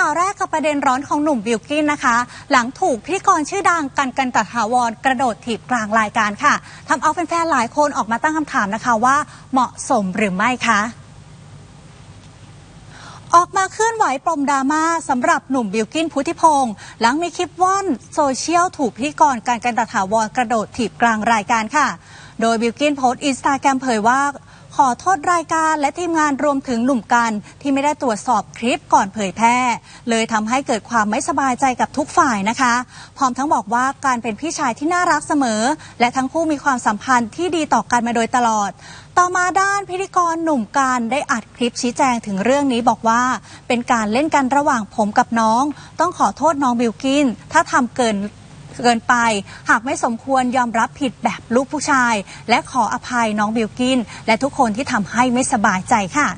ข่าวแรกกับประเด็นร้อนของหนุ่มบิลกินนะคะ หลังถูกพิธีกรชื่อดังกันกันตถาวรกระโดดถีบกลางรายการค่ะทำเอาแฟนๆหลายคนออกมาตั้งคำถามนะคะว่าเหมาะสมหรือไม่คะออกมาเคลื่อนไหวปมดราม่าสำหรับหนุ่มบิลกินพุทธิพงศ์หลังมีคลิปว่อนโซเชียลถูกพิธีกรการกันตถาวรกระโดดถีบกลางรายการค่ะ โดยบิลกินโพสต์อินสตาแกรมเผยว่า ขอโทษรายการและทีมงานรวมถึงหนุ่มกันที่ไม่ได้ตรวจสอบคลิปก่อนเผยแพร่ เลยทำให้เกิดความไม่สบายใจกับทุกฝ่ายนะคะ พร้อมทั้งบอกว่าการเป็นพี่ชายที่น่ารักเสมอ และทั้งคู่มีความสัมพันธ์ที่ดีต่อกันมาโดยตลอด ต่อมาด้านพิธีกรหนุ่มการได้อัดคลิปชี้แจงถึงเรื่องนี้บอกว่า เป็นการเล่นกันระหว่างผมกับน้อง ต้องขอโทษน้องบิลกินถ้าทำเกิน เกินไป หากไม่สมควรยอมรับผิดแบบลูกผู้ชาย และขออภัยน้องบิลกิน และทุกคนที่ทำให้ไม่สบายใจค่ะ